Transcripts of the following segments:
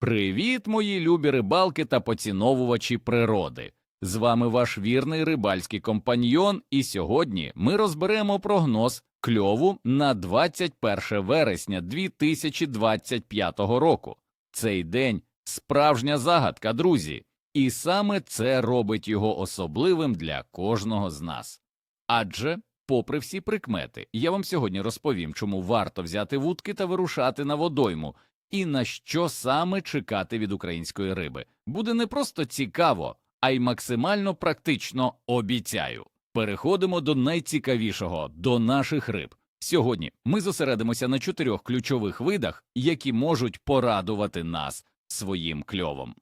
Привіт, мої любі рибалки та поціновувачі природи! З вами ваш вірний рибальський компаньйон, і сьогодні ми розберемо прогноз кльову на 21 вересня 2025 року. Цей день справжня загадка, друзі, і саме це робить його особливим для кожного з нас. Адже, попри всі прикмети, я вам сьогодні розповім, чому варто взяти вудки та вирушати на водойму, і на що саме чекати від української риби. Буде не просто цікаво, а й максимально практично обіцяю. Переходимо до найцікавішого до наших риб. Сьогодні ми зосередимося на чотирьох ключових видах, які можуть порадувати нас своїм кльовом.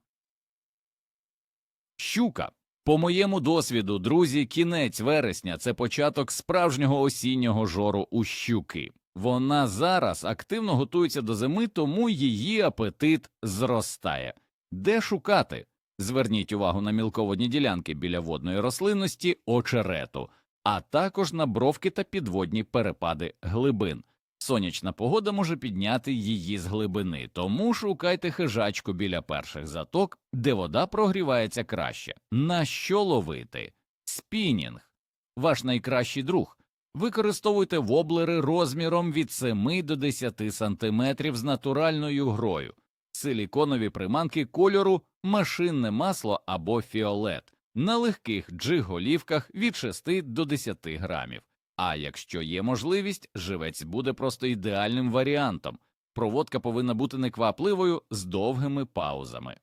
Щука. По моєму досвіду, друзі, кінець вересня це початок справжнього осіннього жору у щуки. Вона зараз активно готується до зими, тому її апетит зростає. Де шукати? Зверніть увагу на мілководні ділянки біля водної рослинності очерету, а також на бровки та підводні перепади глибин. Сонячна погода може підняти її з глибини, тому шукайте хижачку біля перших заток, де вода прогрівається краще. На що ловити? Спінінг ваш найкращий друг. Використовуйте воблери розміром від 7 до 10 см з натуральною грою, силіконові приманки кольору, машинне масло або фіолет, на легких джиг-голівках від 6 до 10 грамів. А якщо є можливість, живець буде просто ідеальним варіантом. Проводка повинна бути неквапливою з довгими паузами.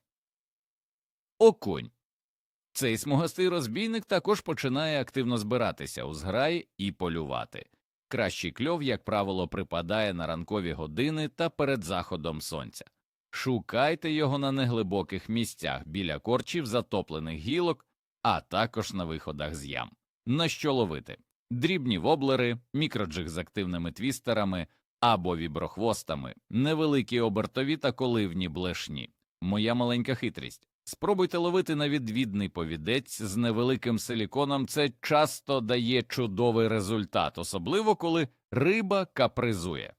Окунь. Цей смугастий розбійник також починає активно збиратися у зграї і полювати. Кращий кльов, як правило, припадає на ранкові години та перед заходом сонця. Шукайте його на неглибоких місцях біля корчів затоплених гілок, а також на виходах з ям. На що ловити? Дрібні воблери, мікроджиг з активними твістерами або віброхвостами, невеликі обертові та коливні блешні. Моя маленька хитрість. Спробуйте ловити на відвідний повідець з невеликим силіконом, це часто дає чудовий результат, особливо коли риба капризує.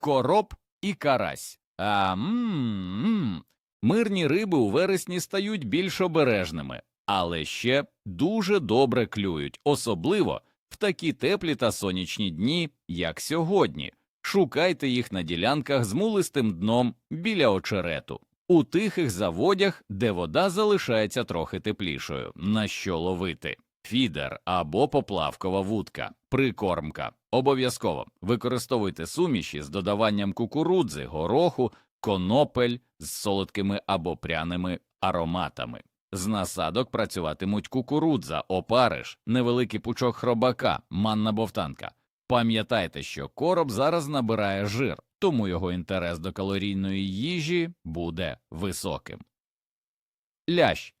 Короб і карась. А м-м-м. мирні риби у вересні стають більш обережними, але ще дуже добре клюють, особливо в такі теплі та сонячні дні, як сьогодні. Шукайте їх на ділянках з мулистим дном біля очерету, у тихих заводях, де вода залишається трохи теплішою, на що ловити. Фідер або поплавкова вудка, прикормка. Обов'язково використовуйте суміші з додаванням кукурудзи, гороху, конопель з солодкими або пряними ароматами. З насадок працюватимуть кукурудза, опариш, невеликий пучок хробака, манна бовтанка. Пам'ятайте, що короб зараз набирає жир, тому його інтерес до калорійної їжі буде високим. Лящ.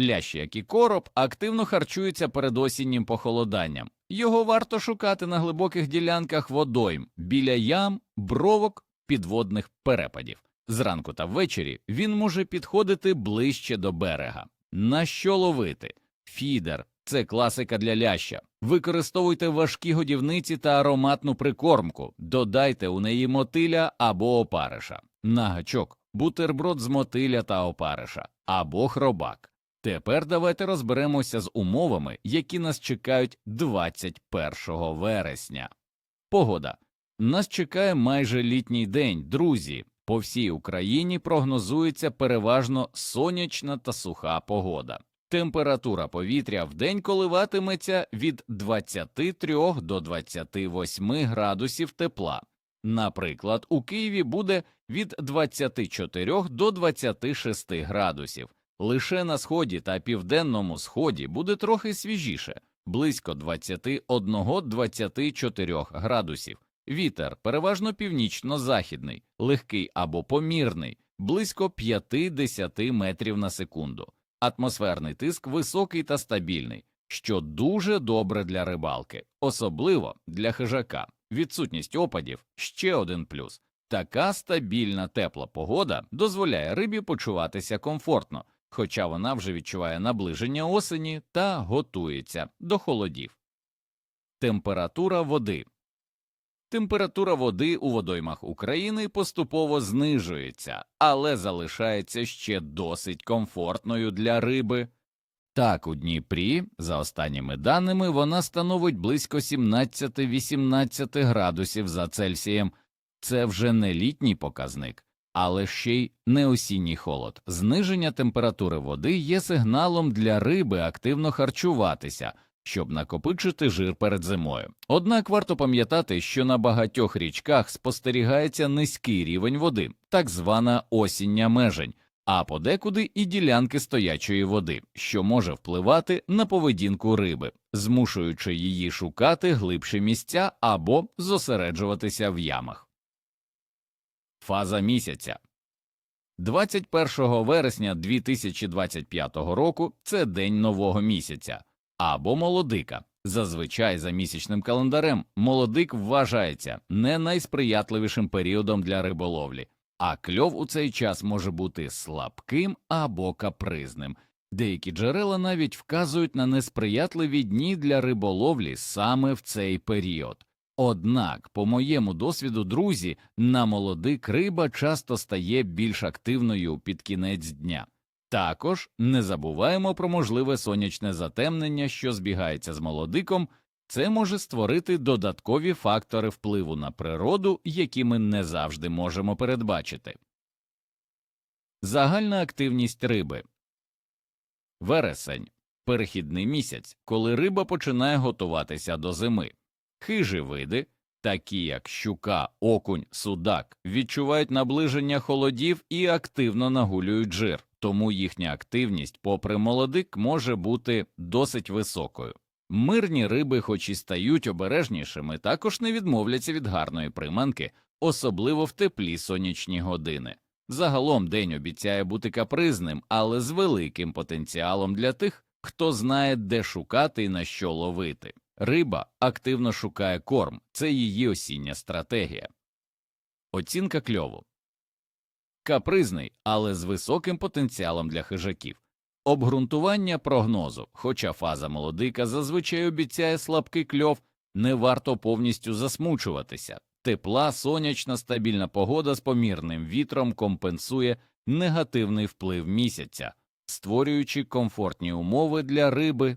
Лящ, як і короб, активно харчується перед осіннім похолоданням. Його варто шукати на глибоких ділянках водойм, біля ям, бровок, підводних перепадів. Зранку та ввечері він може підходити ближче до берега. На що ловити? Фідер це класика для ляща. Використовуйте важкі годівниці та ароматну прикормку, додайте у неї мотиля або опариша, на гачок, бутерброд з мотиля та опариша або хробак. Тепер давайте розберемося з умовами, які нас чекають 21 вересня. Погода. Нас чекає майже літній день, друзі. По всій Україні прогнозується переважно сонячна та суха погода. Температура повітря в день коливатиметься від 23 до 28 градусів тепла. Наприклад, у Києві буде від 24 до 26 градусів. Лише на сході та південному сході буде трохи свіжіше, близько 21-24 градусів. Вітер переважно північно-західний, легкий або помірний, близько 5-10 метрів на секунду. Атмосферний тиск високий та стабільний, що дуже добре для рибалки, особливо для хижака. Відсутність опадів ще один плюс. Така стабільна тепла погода дозволяє рибі почуватися комфортно, хоча вона вже відчуває наближення осені та готується до холодів. Температура води температура води у водоймах України поступово знижується, але залишається ще досить комфортною для риби. Так, у Дніпрі, за останніми даними, вона становить близько 17-18 градусів за Цельсієм. Це вже не літній показник, але ще й не осінній холод. Зниження температури води є сигналом для риби активно харчуватися, щоб накопичити жир перед зимою. Однак варто пам'ятати, що на багатьох річках спостерігається низький рівень води, так звана осіння межень, а подекуди і ділянки стоячої води, що може впливати на поведінку риби, змушуючи її шукати глибші місця або зосереджуватися в ямах. Фаза місяця 21 вересня 2025 року це день нового місяця або молодика. Зазвичай за місячним календарем молодик вважається не найсприятливішим періодом для риболовлі, а кльов у цей час може бути слабким або капризним. Деякі джерела навіть вказують на несприятливі дні для риболовлі саме в цей період. Однак, по моєму досвіду, друзі, на молодик риба часто стає більш активною під кінець дня. Також не забуваємо про можливе сонячне затемнення, що збігається з молодиком, це може створити додаткові фактори впливу на природу, які ми не завжди можемо передбачити. Загальна активність риби вересень перехідний місяць, коли риба починає готуватися до зими. Хижі види, такі як щука, окунь, судак, відчувають наближення холодів і активно нагулюють жир, тому їхня активність, попри молодик, може бути досить високою. Мирні риби, хоч і стають обережнішими, також не відмовляться від гарної приманки, особливо в теплі сонячні години. Загалом день обіцяє бути капризним, але з великим потенціалом для тих, хто знає, де шукати і на що ловити. Риба активно шукає корм, це її осіння стратегія. Оцінка кльову капризний, але з високим потенціалом для хижаків. Обґрунтування прогнозу, хоча фаза молодика зазвичай обіцяє слабкий кльов, не варто повністю засмучуватися. Тепла, сонячна стабільна погода з помірним вітром компенсує негативний вплив місяця, створюючи комфортні умови для риби.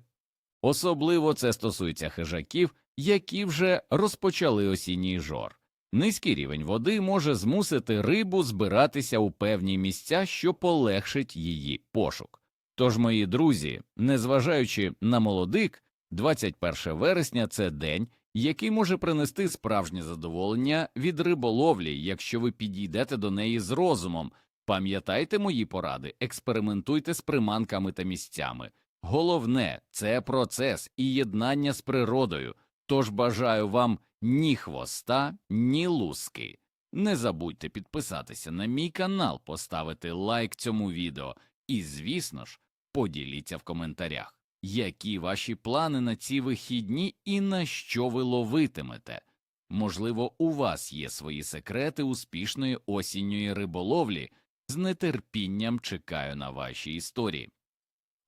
Особливо це стосується хижаків, які вже розпочали осінній жор. Низький рівень води може змусити рибу збиратися у певні місця, що полегшить її пошук. Тож, мої друзі, незважаючи на молодик, 21 вересня це день, який може принести справжнє задоволення від риболовлі, якщо ви підійдете до неї з розумом. Пам'ятайте мої поради, експериментуйте з приманками та місцями. Головне це процес і єднання з природою. Тож бажаю вам ні хвоста, ні луски. Не забудьте підписатися на мій канал, поставити лайк цьому відео і, звісно ж, поділіться в коментарях, які ваші плани на ці вихідні і на що ви ловитимете. Можливо, у вас є свої секрети успішної осінньої риболовлі. З нетерпінням чекаю на ваші історії.